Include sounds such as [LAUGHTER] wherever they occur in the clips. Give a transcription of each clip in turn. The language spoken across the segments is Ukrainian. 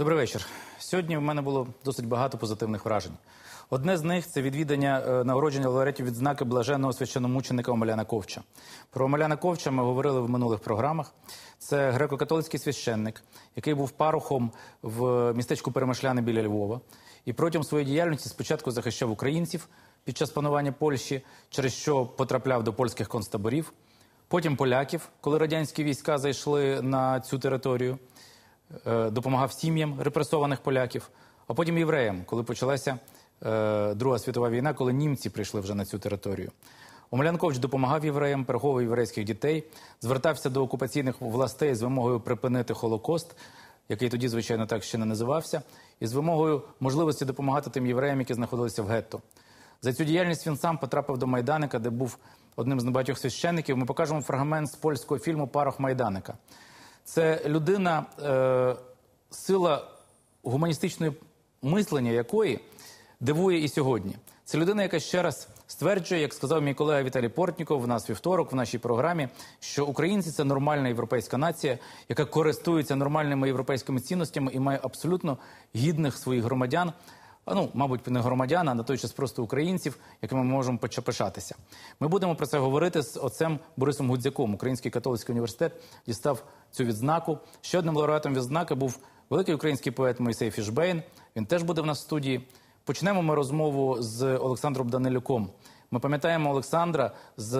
Добрий вечір. Сьогодні в мене було досить багато позитивних вражень. Одне з них це відвідання е, нагородження лауреатів відзнаки блаженного священомученика Омеляна Ковча. Про Омеляна Ковча ми говорили в минулих програмах. Це греко-католицький священник, який був парохом в містечку Перемишляни біля Львова. І протягом своєї діяльності спочатку захищав українців під час панування Польщі, через що потрапляв до польських концтаборів. Потім поляків, коли радянські війська зайшли на цю територію, допомагав сім'ям репресованих поляків, а потім євреям, коли почалася е, Друга світова війна, коли німці прийшли вже на цю територію. Омелянкович допомагав євреям, переховував єврейських дітей, звертався до окупаційних властей з вимогою припинити Холокост, який тоді, звичайно, так ще не називався, і з вимогою можливості допомагати тим євреям, які знаходилися в гетто. За цю діяльність він сам потрапив до Майданика, де був одним з небагатьох священників. Ми покажемо фрагмент з польського фільму Парох Майданика. Це людина, е, сила гуманістичної мислення якої дивує і сьогодні. Це людина, яка ще раз стверджує, як сказав мій колега Віталій Портніков в нас вівторок в нашій програмі, що українці це нормальна європейська нація, яка користується нормальними європейськими цінностями і має абсолютно гідних своїх громадян. Ну, мабуть, не громадян, а на той час просто українців, якими ми можемо почепишатися. Ми будемо про це говорити з отцем Борисом Гудзяком. Український католицький університет дістав цю відзнаку. Ще одним лауреатом відзнаки був великий український поет Мойсей Фішбейн. Він теж буде в нас в студії. Почнемо ми розмову з Олександром Данилюком. Ми пам'ятаємо Олександра з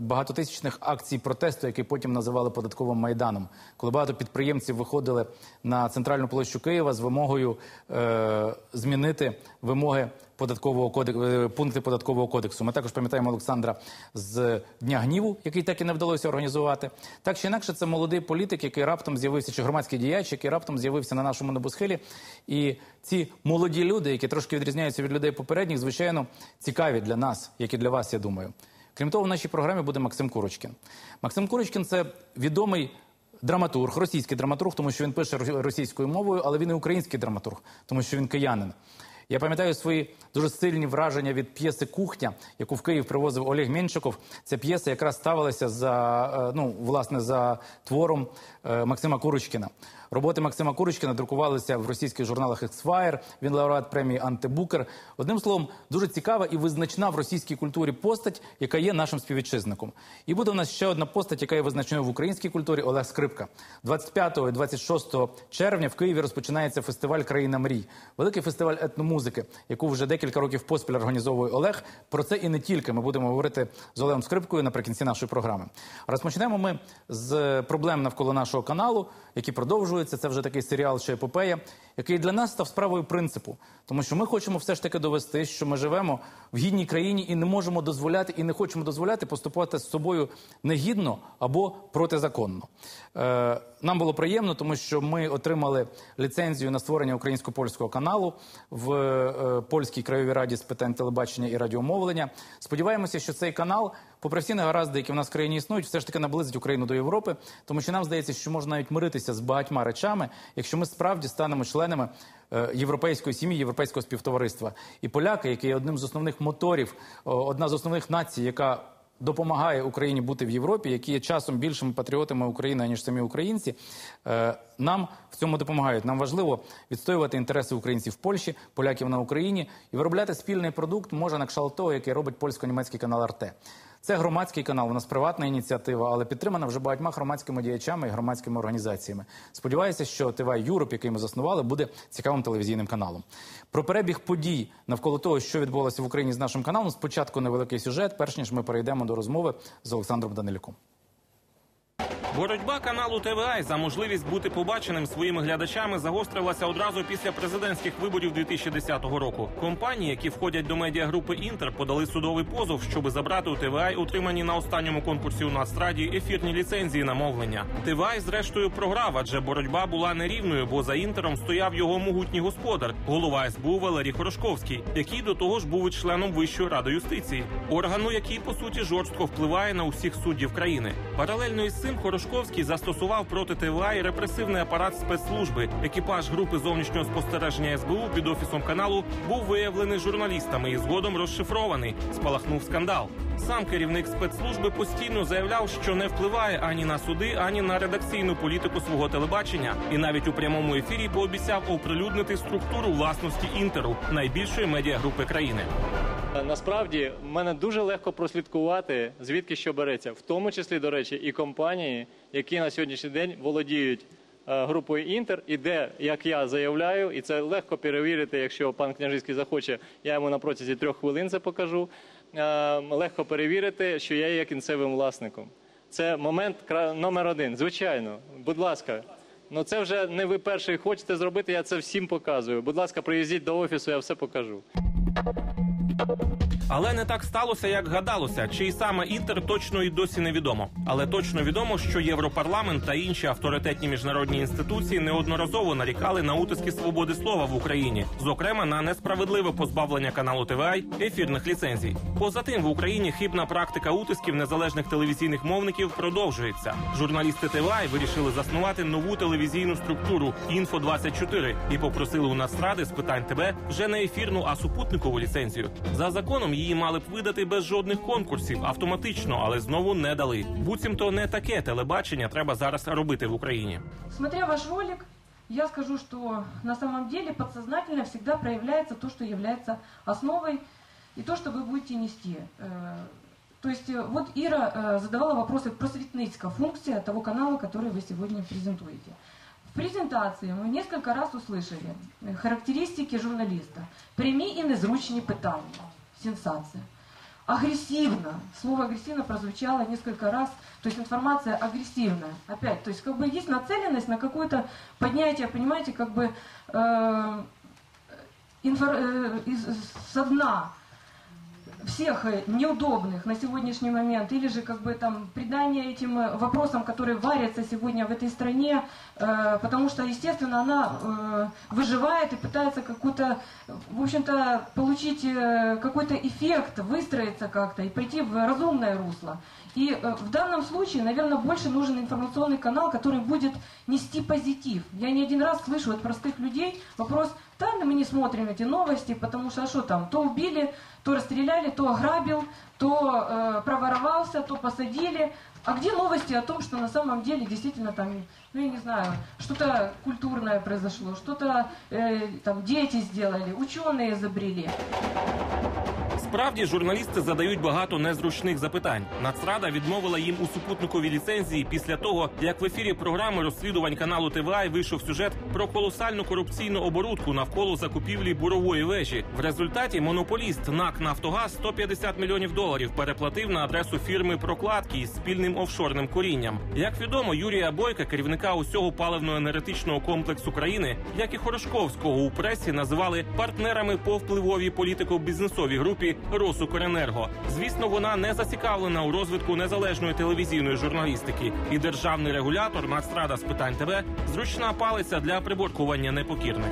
багатотисячних акцій протесту, які потім називали податковим майданом, коли багато підприємців виходили на центральну площу Києва з вимогою е, змінити вимоги податкового кодексу, пункти податкового кодексу. Ми також пам'ятаємо Олександра з Дня гніву, який так і не вдалося організувати. Так чи інакше, це молодий політик, який раптом з'явився, чи громадський діяч, який раптом з'явився на нашому небосхилі. І ці молоді люди, які трошки відрізняються від людей попередніх, звичайно, цікаві для нас, як і для вас, я думаю. Крім того, в нашій програмі буде Максим Курочкін. Максим Курочкін це відомий. Драматург, російський драматург, тому що він пише російською мовою, але він і український драматург, тому що він киянин. Я пам'ятаю свої дуже сильні враження від п'єси Кухня, яку в Київ привозив Олег Меншиков. Ця п'єса якраз ставилася за е, ну власне за твором е, Максима Курочкіна. Роботи Максима Курочкіна друкувалися в російських журналах Ексфаєр. Він лауреат премії Антибукер. Одним словом, дуже цікава і визначна в російській культурі постать, яка є нашим співвітчизником. І буде у нас ще одна постать, яка є визначною в українській культурі Олег Скрипка. 25 і 26 червня в Києві розпочинається фестиваль Країна мрій, великий фестиваль етномузики, яку вже декілька років поспіль організовує Олег. Про це і не тільки ми будемо говорити з Олегом Скрипкою наприкінці нашої програми. Розпочнемо ми з проблем навколо нашого каналу, які продовжуються. Це вже такий серіал чи епопея, який для нас став справою принципу, тому що ми хочемо все ж таки довести, що ми живемо в гідній країні і не можемо дозволяти, і не хочемо дозволяти поступати з собою негідно або протизаконно. Е, нам було приємно, тому що ми отримали ліцензію на створення українсько польського каналу в е, польській краєвій раді з питань телебачення і радіомовлення. Сподіваємося, що цей канал, попри всі негаразди, які в нас в країні існують, все ж таки наблизить Україну до Європи, тому що нам здається, що можна навіть миритися з багатьма речами, якщо ми справді станемо членами е, європейської сім'ї, європейського співтовариства. І поляки, які є одним з основних моторів, одна з основних націй, яка допомагає Україні бути в Європі, які є часом більшими патріотами України ніж самі українці. Е, нам в цьому допомагають. Нам важливо відстоювати інтереси українців в Польщі, поляків на Україні і виробляти спільний продукт може на кшталт того, який робить польсько-німецький канал Арте. Це громадський канал, у нас приватна ініціатива, але підтримана вже багатьма громадськими діячами і громадськими організаціями. Сподіваюся, що ТВ Юроп, який ми заснували, буде цікавим телевізійним каналом. Про перебіг подій навколо того, що відбулося в Україні з нашим каналом. Спочатку невеликий сюжет, перш ніж ми перейдемо до розмови з Олександром Данилюком. Боротьба каналу ТВА за можливість бути побаченим своїми глядачами загострилася одразу після президентських виборів 2010 року. Компанії, які входять до медіагрупи Інтер, подали судовий позов, щоб забрати у ТВА утримані на останньому конкурсі у Нацраді ефірні ліцензії на мовлення. ТВА, зрештою, програв, адже боротьба була нерівною, бо за інтером стояв його могутній господар, голова СБУ Валерій Хорошковський, який до того ж був членом Вищої ради юстиції, органу, який по суті жорстко впливає на усіх суддів країни. Паралельно із цим Хорошковський Грушковський застосував проти ТВА і репресивний апарат спецслужби. Екіпаж групи зовнішнього спостереження СБУ під офісом каналу був виявлений журналістами і згодом розшифрований. Спалахнув скандал. Сам керівник спецслужби постійно заявляв, що не впливає ані на суди, ані на редакційну політику свого телебачення, і навіть у прямому ефірі пообіцяв оприлюднити структуру власності інтеру найбільшої медіагрупи країни. Насправді мене дуже легко прослідкувати, звідки що береться, в тому числі, до речі, і компанії, які на сьогоднішній день володіють е, групою Інтер, і де, як я заявляю, і це легко перевірити, якщо пан Княжицький захоче, я йому на протязі трьох хвилин це покажу. е, Легко перевірити, що я є кінцевим власником. Це момент номер один. Звичайно, будь ласка. Ну це вже не ви перший хочете зробити. Я це всім показую. Будь ласка, приїздіть до офісу, я все покажу. Thank you. Але не так сталося, як гадалося. Чий саме інтер точно і досі невідомо. Але точно відомо, що Європарламент та інші авторитетні міжнародні інституції неодноразово нарікали на утиски свободи слова в Україні, зокрема на несправедливе позбавлення каналу ТВА ефірних ліцензій. Поза тим, в Україні хибна практика утисків незалежних телевізійних мовників продовжується. Журналісти ТВА вирішили заснувати нову телевізійну структуру інфо 24 і попросили у Нацради з питань ТБ вже не ефірну, а супутникову ліцензію. За законом її мали б видати без жодних конкурсів автоматично, але знову не дали. Буцімто не таке телебачення треба зараз робити в Україні. Смотря ваш ролик, я скажу, что на самом деле подсознательно всегда проявляется то, что является основой, и то, что вы будете нести. Э, То есть э, вот Ира э, задавала вопросы просветницкая функция того канала, который вы сегодня презентуете. В презентации мы несколько раз услышали э, характеристики журналиста. Прямі і незручні питання. Сенсация. Агрессивно. Слово агрессивно прозвучало несколько раз. То есть информация агрессивная. Опять, то есть как бы есть нацеленность на какое-то поднятие, понимаете, как бы э, инфор- э, из, со дна всех э, неудобных на сегодняшний момент, или же как бы там придание этим э, вопросам, которые варятся сегодня в этой стране, э, потому что, естественно, она э, выживает и пытается какую-то, в общем-то, получить э, какой-то эффект, выстроиться как-то и прийти в разумное русло. И э, в данном случае, наверное, больше нужен информационный канал, который будет нести позитив. Я не один раз слышу от простых людей вопрос, да, мы не смотрим эти новости, потому что а что там, то убили, то расстреляли, то ограбил, то э, проворовался, то посадили. А где новости о том, что на самом деле действительно там, ну я не знаю, что-то культурное произошло, что-то э, там дети сделали, ученые изобрели. Справді журналісти задають багато незручних запитань. Нацрада відмовила їм у супутниковій ліцензії після того, як в ефірі програми розслідувань каналу ТВА вийшов сюжет про колосальну корупційну оборудку навколо закупівлі бурової вежі. В результаті монополіст НАК Нафтогаз 150 мільйонів доларів переплатив на адресу фірми прокладки із спільним офшорним корінням. Як відомо, Юрія Бойка, керівника усього паливно-енергетичного комплексу країни, як і Хорошковського у пресі називали партнерами по впливовій політико-бізнесовій групі Росукренерго. Звісно, вона не зацікавлена у розвитку незалежної телевізійної журналістики, і державний регулятор Нацрада з питань ТВ зручна палиця для приборкування непокірних.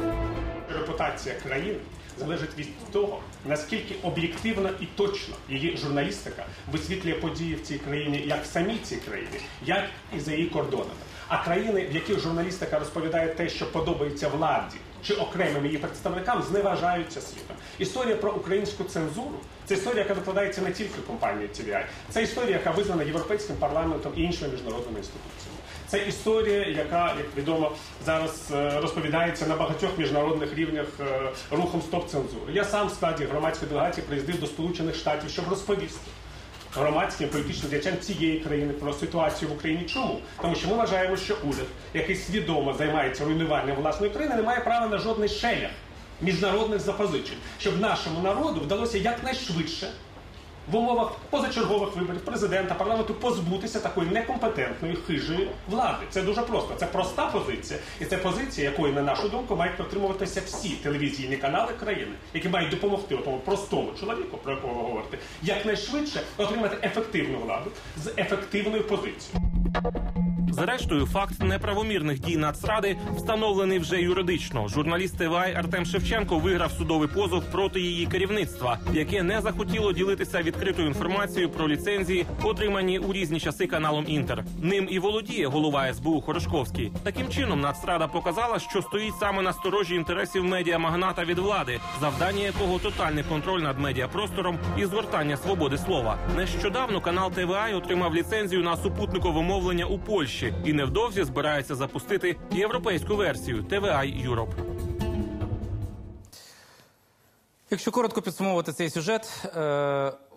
Репутація країни залежить від того, наскільки об'єктивно і точно її журналістика висвітлює події в цій країні, як в самій цій країні, як і за її кордонами. А країни, в яких журналістика розповідає те, що подобається владі чи окремим її представникам, зневажаються світом. Історія про українську цензуру це історія, яка викладається не тільки компанією TVI, це історія, яка визнана європейським парламентом і іншими міжнародними інституціями. Це історія, яка, як відомо, зараз е, розповідається на багатьох міжнародних рівнях е, рухом стоп цензури. Я сам в складі громадської делегації приїздив до Сполучених Штатів, щоб розповісти громадським політичним діячам цієї країни про ситуацію в Україні. Чому? Тому що ми вважаємо, що уряд, який свідомо займається руйнуванням власної країни, не має права на жодний шелях міжнародних запозичень, щоб нашому народу вдалося якнайшвидше в умовах позачергових виборів президента парламенту позбутися такої некомпетентної хижої влади. Це дуже просто. Це проста позиція, і це позиція, якої, на нашу думку, мають притримуватися всі телевізійні канали країни, які мають допомогти тому простому чоловіку, про якого ви говорите, якнайшвидше отримати ефективну владу з ефективною позицією. Зрештою, факт неправомірних дій Нацради встановлений вже юридично. Журналіст ТВА Артем Шевченко виграв судовий позов проти її керівництва, яке не захотіло ділитися відкритою інформацією про ліцензії, отримані у різні часи каналом Інтер. Ним і володіє голова СБУ Хорошковський. Таким чином, Нацрада показала, що стоїть саме на сторожі інтересів медіамагната від влади, завдання якого тотальний контроль над медіапростором і згортання свободи слова. Нещодавно канал ТВА отримав ліцензію на супутникове мовлення у Польщі і невдовзі збирається запустити європейську версію ТВА Юроп. Якщо коротко підсумовувати цей сюжет, е,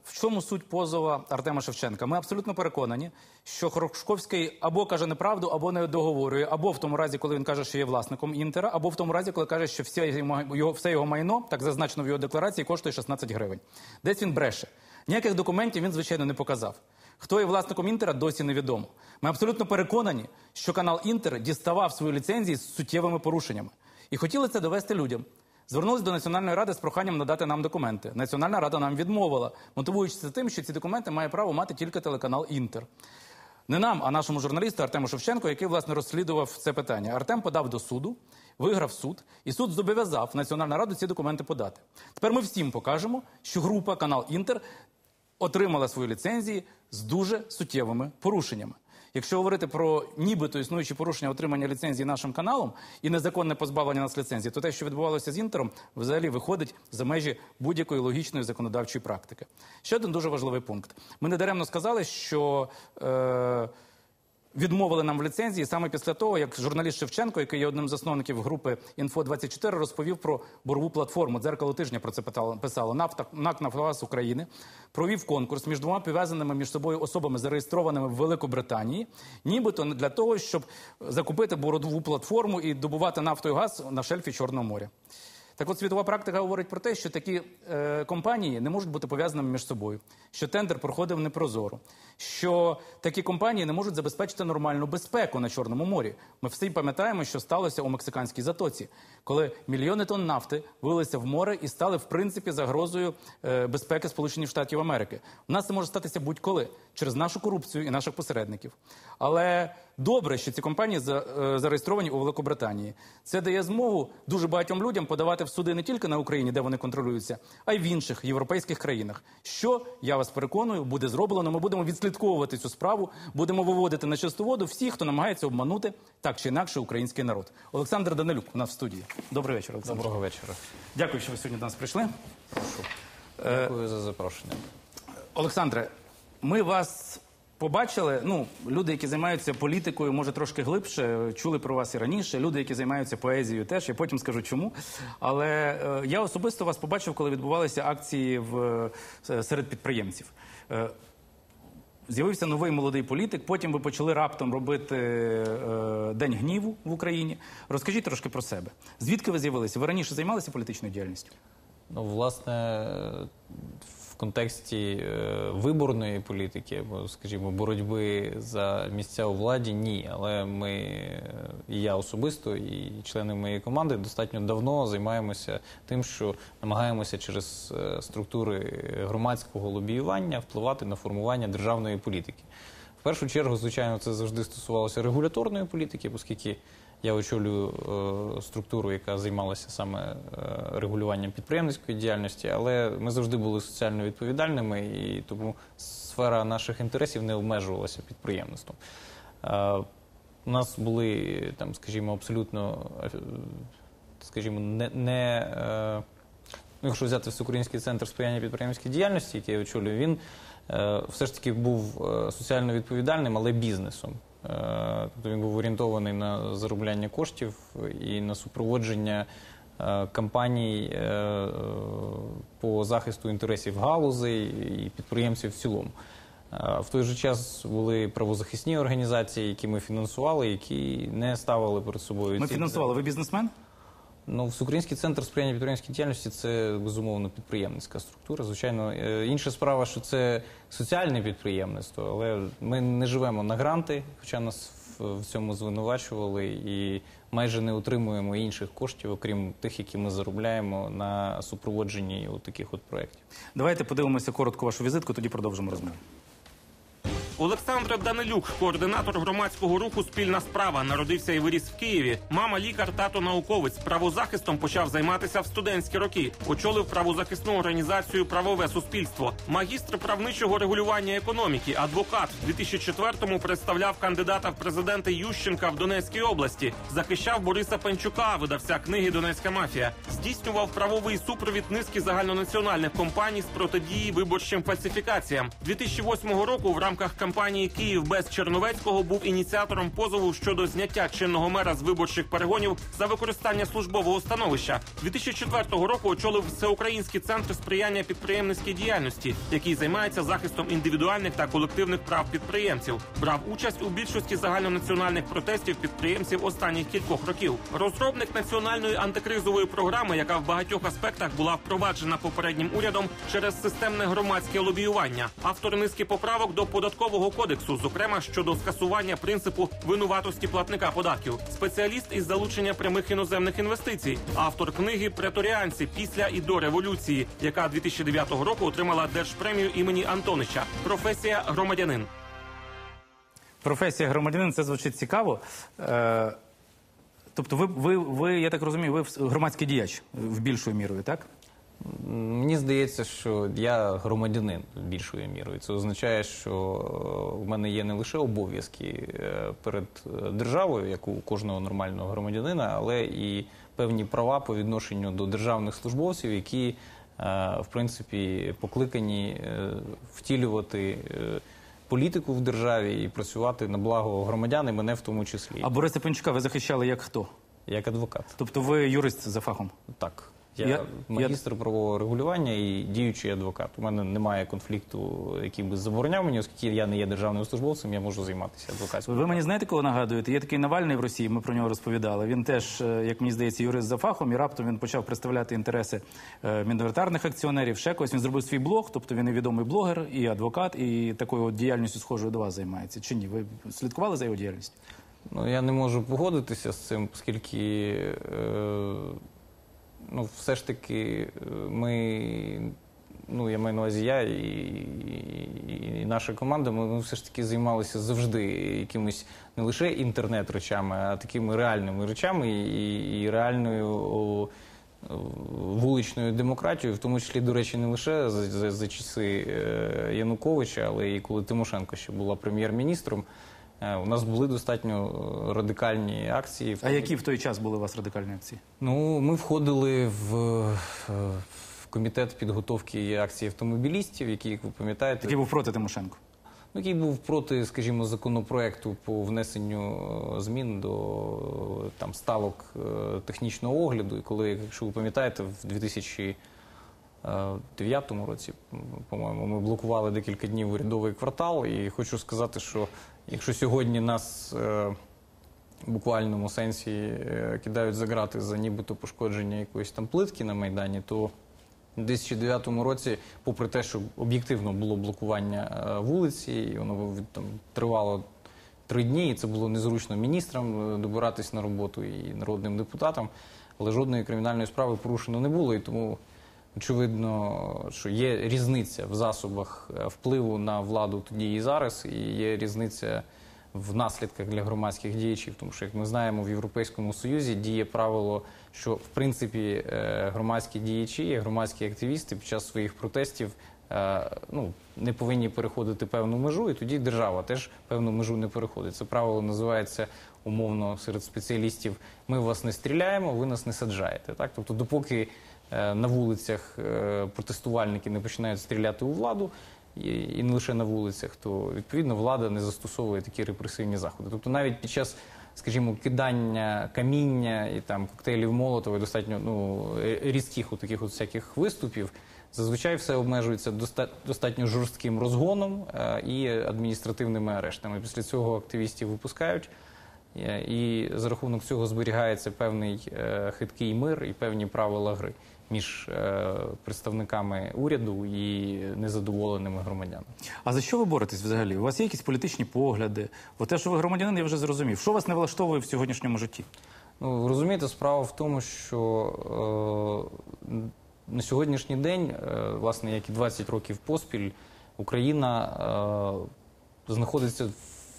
в чому суть позова Артема Шевченка? Ми абсолютно переконані, що Хорошковський або каже неправду, або не договорює, або в тому разі, коли він каже, що є власником інтера, або в тому разі, коли каже, що все його- все його майно, так зазначено в його декларації, коштує 16 гривень. Десь він бреше. Ніяких документів він, звичайно, не показав. Хто є власником інтера, досі невідомо. Ми абсолютно переконані, що канал Інтер діставав свої ліцензії з суттєвими порушеннями. І хотіли це довести людям. Звернулись до Національної ради з проханням надати нам документи. Національна рада нам відмовила, мотивуючи це тим, що ці документи має право мати тільки телеканал Інтер. Не нам, а нашому журналісту Артему Шевченко, який власне розслідував це питання. Артем подав до суду, виграв суд, і суд зобов'язав Національну раду ці документи подати. Тепер ми всім покажемо, що група канал Інтер отримала свої ліцензії з дуже суттєвими порушеннями. Якщо говорити про нібито існуючі порушення отримання ліцензії нашим каналом і незаконне позбавлення нас ліцензії, то те, що відбувалося з інтером, взагалі виходить за межі будь-якої логічної законодавчої практики. Ще один дуже важливий пункт. Ми недаремно сказали, що. Е- Відмовили нам в ліцензії саме після того, як журналіст Шевченко, який є одним з засновників групи інфо 24 розповів про борову платформу. Дзеркало тижня про це питало, писало Нафта НАК «Нафтогаз України. Провів конкурс між двома пов'язаними між собою особами, зареєстрованими в Великобританії, нібито для того, щоб закупити борову платформу і добувати нафту і газ на шельфі Чорного моря. Так от світова практика говорить про те, що такі е, компанії не можуть бути пов'язаними між собою, що тендер проходив непрозоро, що такі компанії не можуть забезпечити нормальну безпеку на Чорному морі. Ми всі пам'ятаємо, що сталося у мексиканській затоці, коли мільйони тонн нафти вилися в море і стали в принципі загрозою е, безпеки Сполучених Штатів Америки. У нас це може статися будь-коли через нашу корупцію і наших посередників. Але добре, що ці компанії е, зареєстровані у Великобританії. Це дає змогу дуже багатьом людям подавати в суди не тільки на Україні, де вони контролюються, а й в інших європейських країнах. Що я вас переконую, буде зроблено. Ми будемо відслідковувати цю справу, будемо виводити на чисту воду всіх, хто намагається обманути так чи інакше український народ. Олександр Данилюк у нас в студії. Добрий вечір, Олександр. Доброго вечора. Дякую, що ви сьогодні до нас прийшли. Дякую за запрошення. Олександре, ми вас побачили. Ну, люди, які займаються політикою, може трошки глибше, чули про вас і раніше. Люди, які займаються поезією, теж я потім скажу чому. Але е, я особисто вас побачив, коли відбувалися акції в, е, серед підприємців. Е, З'явився новий молодий політик. Потім ви почали раптом робити е, День гніву в Україні. Розкажіть трошки про себе. Звідки ви з'явилися? Ви раніше займалися політичною діяльністю? Ну, власне, контексті е, виборної політики, або, скажімо, боротьби за місця у владі, ні. Але ми, е, і я особисто, і члени моєї команди достатньо давно займаємося тим, що намагаємося через е, структури громадського лобіювання впливати на формування державної політики. В першу чергу, звичайно, це завжди стосувалося регуляторної політики, оскільки я очолюю е, структуру, яка займалася саме е, регулюванном підприємницької діяльності, але ми завжди були соціально відповідальними, і тому сфера наших інтересів не обмежувалася підприємництвом. Е, у нас були там, скажімо, абсолютно е, скажімо, не, не е, ну, якщо взяти Всеукраїнський центр сприяння підприємницькій діяльності, який я очолюю, він все ж таки був е, соціально відповідальним, але бізнесом. Е, Тобто він був орієнтований на заробляння коштів і на супроводження е, кампаній е, е, по захисту інтересів галузей і підприємців в цілому. Е, В той же час були правозахисні організації, які ми фінансували, які не ставили перед собою Ми ці- фінансували. Ви бізнесмен? Ну, Всеукраїнський центр сприяння підприємницькій діяльності це безумовно підприємницька структура. Звичайно, Е, інша справа, що це соціальне підприємництво, але ми не живемо на гранти, хоча нас в цьому звинувачували, і майже не отримуємо інших коштів, окрім тих, які ми заробляємо на супроводженні от таких от проєктів. Давайте подивимося коротко вашу візитку, тоді продовжимо розмову. Олександр Данилюк, координатор громадського руху Спільна справа, народився і виріс в Києві. Мама лікар, тато науковець. Правозахистом почав займатися в студентські роки. Очолив правозахисну організацію Правове суспільство. Магістр правничого регулювання економіки, адвокат. В 2004-му представляв кандидата в президенти Ющенка в Донецькій області. Захищав Бориса Панчука, видавця книги Донецька мафія. Здійснював правовий супровід низки загальнонаціональних компаній з протидії виборчим фальсифікаціям. 2008 року в рамках кампанії Київ без Черновецького був ініціатором позову щодо зняття чинного мера з виборчих перегонів за використання службового становища. 2004 року очолив всеукраїнський центр сприяння підприємницькій діяльності, який займається захистом індивідуальних та колективних прав підприємців. Брав участь у більшості загальнонаціональних протестів підприємців останніх кількох років. Розробник національної антикризової програми, яка в багатьох аспектах була впроваджена попереднім урядом через системне громадське лобіювання. Автор низки поправок до податкового кодексу, зокрема щодо скасування принципу винуватості платника податків. Спеціаліст із залучення прямих іноземних інвестицій. Автор книги Преторіанці після і до революції, яка 2009 року отримала держпремію імені Антонича. Професія громадянин. Професія громадянин це звучить цікаво. Е, тобто, ви, ви, ви, я так розумію, ви громадський діяч в більшою мірою, так? Мені здається, що я громадянин більшою мірою. Це означає, що е, в мене є не лише обов'язки е, перед е, державою, як у кожного нормального громадянина, але і певні права по відношенню до державних службовців, які, в принципі, покликані втілювати політику в державі і працювати на благо громадян, і мене в тому числі, А Бориса Пенчука ви захищали як хто? як адвокат. Тобто ви юрист за фахом? Так. Я, Я- магістр правового регулювання і діючий адвокат. У мене немає конфлікту, який би забороняв мені, оскільки я не є державним службовцем, я можу займатися адвокатською. Ви мені знаєте, кого нагадуєте? Є такий Навальний в Росії, ми про нього розповідали. Він теж, е, як мені здається, юрист за фахом, і раптом він почав представляти інтереси е, міноритарних акціонерів. Ще когось він зробив свій блог, тобто він і відомий блогер, і адвокат, і такою от діяльністю схожою до вас займається. Чи ні? Ви слідкували за його діяльністю? Ну я не можу погодитися з цим, оскільки е, ну, все ж таки е, ми. Ну, я маю на увазі я і, і, і наша команда, ми, ми все ж таки займалися завжди якимось не лише інтернет-речами, а такими реальними речами і, і реальною о, вуличною демократією, в тому числі, до речі, не лише за, за, за часи е, Януковича, але і коли Тимошенко ще була прем'єр-міністром. Е, У нас були достатньо е, радикальні акції. А які в той час були у вас радикальні акції? Ну, ми входили в, е, в комітет підготовки акції автомобілістів, який, як ви пам'ятаєте, Який був проти Тимошенко? ну, який був проти, скажімо, законопроекту по внесенню змін до там ставок технічного огляду. І коли, якщо ви пам'ятаєте, в 2009 році, по-моєму, ми блокували декілька днів урядовий квартал. І хочу сказати, що якщо сьогодні нас е, в буквальному сенсі е, кидають за грати за нібито пошкодження якоїсь там плитки на Майдані, то у 2009 році, попри те, що об'єктивно було блокування е, вулиці, і воно там тривало три дні, і це було незручно міністрам е, добиратись на роботу і народним депутатам, але жодної кримінальної справи порушено не було, і тому очевидно, що є різниця в засобах е, впливу на владу тоді і зараз, і є різниця в наслідках для громадських діячів, тому що як ми знаємо, в Європейському Союзі діє правило, що в принципі е, громадські діячі, громадські активісти під час своїх протестів е, ну, не повинні переходити певну межу, і тоді держава теж певну межу не переходить. Це правило називається умовно серед спеціалістів: ми вас не стріляємо, ви нас не саджаєте. Так, тобто, допоки на вулицях е, протестувальники не починають стріляти у владу. І не лише на вулицях, то відповідно влада не застосовує такі репресивні заходи. Тобто навіть під час, скажімо, кидання каміння і там коктейлів Молотова, достатньо ну е, різких от таких от всяких виступів, зазвичай все обмежується доста- достатньо жорстким розгоном е, і адміністративними арештами. Після цього активістів випускають. Е, І за рахунок цього зберігається певний е, хиткий мир і певні правила гри між е, представниками уряду і незадоволеними громадянами. А за що ви боретесь взагалі? У вас є якісь політичні погляди? Бо те, що ви громадянин, я вже зрозумів. Що вас не влаштовує в сьогоднішньому житті? Ну, розумієте, справа в тому, що е, на сьогоднішній день, е, власне, як і 20 років поспіль, Україна е, знаходиться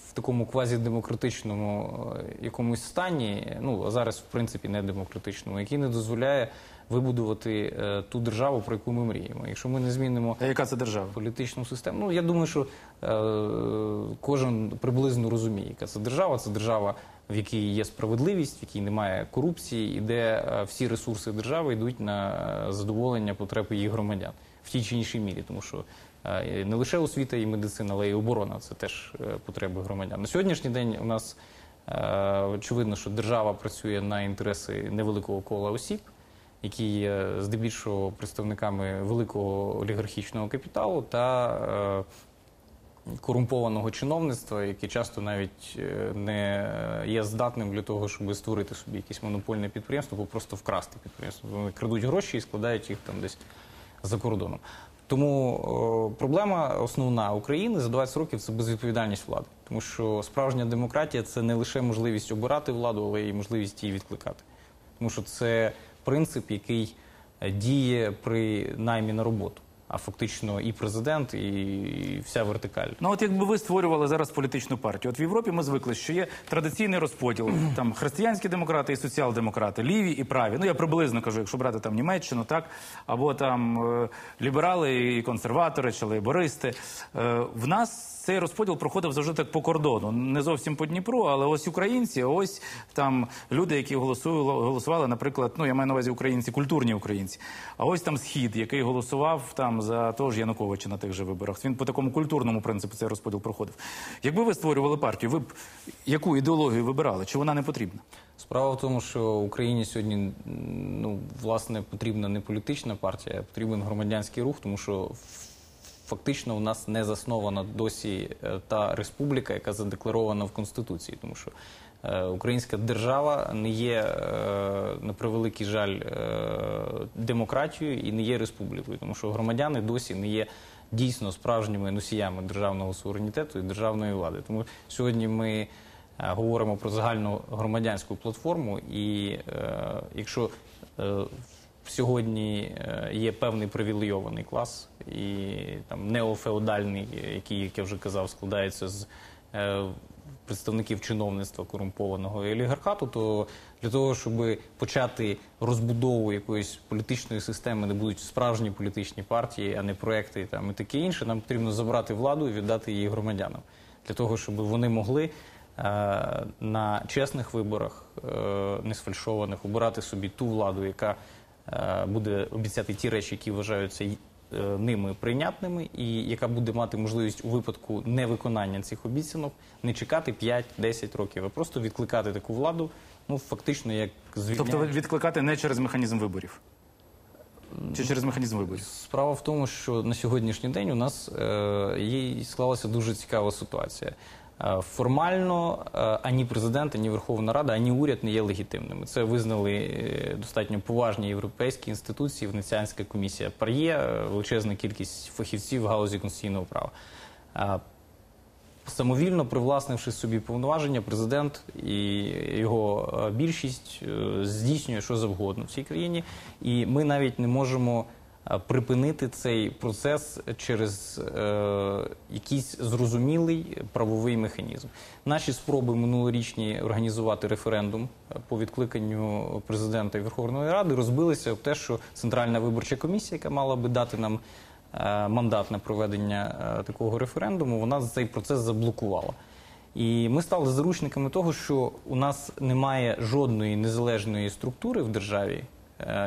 в такому квазідемократичному е, якомусь стані, ну а зараз в принципі не демократичному, який не дозволяє вибудувати е, ту державу, про яку ми мріємо. Якщо ми не змінимо А яка це держава? політичну систему. Ну я думаю, що е, кожен приблизно розуміє, яка це держава. Це держава, в якій є справедливість, в якій немає корупції, і де е, всі ресурси держави йдуть на е, задоволення потреб її громадян в тій чи іншій мірі, тому що. е, Не лише освіта і медицина, але й оборона це теж е, потреби громадян. На сьогоднішній день у нас е, очевидно, що держава працює на інтереси невеликого кола осіб, які є здебільшого представниками великого олігархічного капіталу та е, корумпованого чиновництва, яке часто навіть е, не є здатним для того, щоб створити собі якесь монопольне підприємство, або просто вкрасти підприємство. Вони крадуть гроші і складають їх там десь за кордоном. Тому проблема основна України за 20 років це безвідповідальність влади, тому що справжня демократія це не лише можливість обирати владу, але й можливість її відкликати. Тому що це принцип, який е, діє при наймі на роботу. А фактично і президент, і вся вертикаль. Ну от якби ви створювали зараз політичну партію. От в Європі ми звикли, що є традиційний розподіл [CLEARS THROAT] там християнські демократи і соціал-демократи, ліві і праві. Ну я приблизно кажу, якщо брати там Німеччину, так або там е, ліберали і консерватори чи лейбористи. Е, в нас цей розподіл проходив завжди так по кордону, не зовсім по Дніпру, але ось українці, ось там люди, які голосували, наприклад, ну я маю на увазі українці, культурні українці. А ось там схід, який голосував там за того ж Януковича на тих же виборах. Він по такому культурному принципу цей розподіл проходив. Якби ви створювали партію, ви б яку ідеологію вибирали? Чи вона не потрібна? Справа в тому, що Україні сьогодні ну власне потрібна не політична партія, а потрібен громадянський рух, тому що фактично у нас не заснована досі е, та республіка, яка задекларована в конституції, тому що е, українська держава не є е, на превеликий жаль демократією і не є республікою, тому що громадяни досі не є. Дійсно справжніми носіями державного суверенітету і державної влади. Тому сьогодні ми говоримо про загальну громадянську платформу, і якщо е, сьогодні е, є певний привілейований клас, і там неофеодальний, який, як я вже казав, складається з е, представників чиновництва корумпованого олігархату, то для того, щоб почати розбудову якоїсь політичної системи, де будуть справжні політичні партії, а не проекти там і таке інше, нам потрібно забрати владу і віддати її громадянам. Для того, щоб вони могли е, на чесних виборах, е, не сфальшованих, обирати собі ту владу, яка буде обіцяти ті речі, які вважаються е, ними прийнятними, і яка буде мати можливість у випадку невиконання цих обіцянок не чекати 5-10 років, а просто відкликати таку владу, ну фактично як звільняти. Тобто відкликати не через механізм виборів? Чи через механізм виборів? Справа в тому, що на сьогоднішній день у нас е, є, склалася дуже цікава ситуація. Е, формально е, ані президент, ані Верховна Рада, ані уряд не є легітимними. Це визнали е, достатньо поважні європейські інституції, Венеціанська комісія ПАРЄ, величезна кількість фахівців в галузі конституційного права. Самовільно привласнивши собі повноваження, президент і його більшість здійснює що завгодно в цій країні, і ми навіть не можемо припинити цей процес через е, якийсь зрозумілий правовий механізм. Наші спроби минулорічні організувати референдум е, по відкликанню президента і Верховної Ради розбилися в те, що Центральна виборча комісія, яка мала би дати нам е, мандат на проведення е, такого референдуму, вона цей процес заблокувала. І ми стали заручниками того, що у нас немає жодної незалежної структури в державі, е,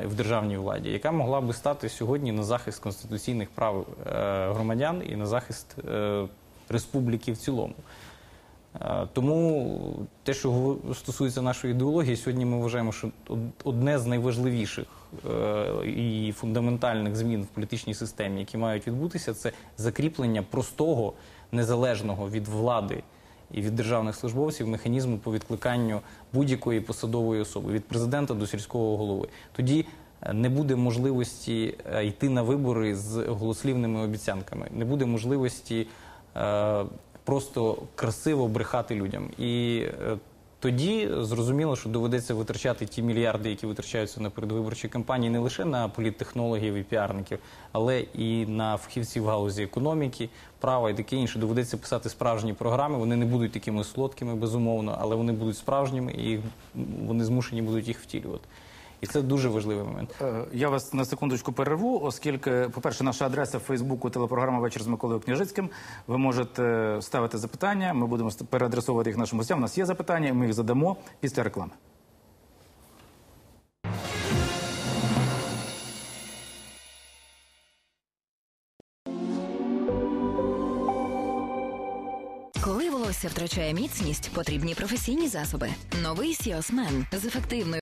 в державній владі, яка могла би стати сьогодні на захист конституційних прав е, громадян і на захист е, республіки в цілому. Е, Тому те, що стосується нашої ідеології, сьогодні ми вважаємо, що одне з найважливіших е, і фундаментальних змін в політичній системі, які мають відбутися, це закріплення простого, незалежного від влади і від державних службовців механізму по відкликанню будь-якої посадової особи від президента до сільського голови. Тоді е, не буде можливості е, йти на вибори з голослівними обіцянками, не буде можливості е, просто красиво брехати людям. І тоді зрозуміло, що доведеться витрачати ті мільярди, які витрачаються на передвиборчі кампанії, не лише на політтехнологів і піарників, але і на фахівців галузі економіки, права і таке інше. Доведеться писати справжні програми. Вони не будуть такими солодкими, безумовно, але вони будуть справжніми і вони змушені будуть їх втілювати. І це дуже важливий момент. Е, Я вас на секундочку перерву, оскільки, по-перше, наша адреса в Фейсбуку телепрограма Вечір з Миколою Княжицьким. Ви можете ставити запитання. Ми будемо переадресовувати їх нашим гостям. У нас є запитання, ми їх задамо після реклами. Коли волосся втрачає міцність, потрібні професійні засоби. Новий Сіосмен з ефективною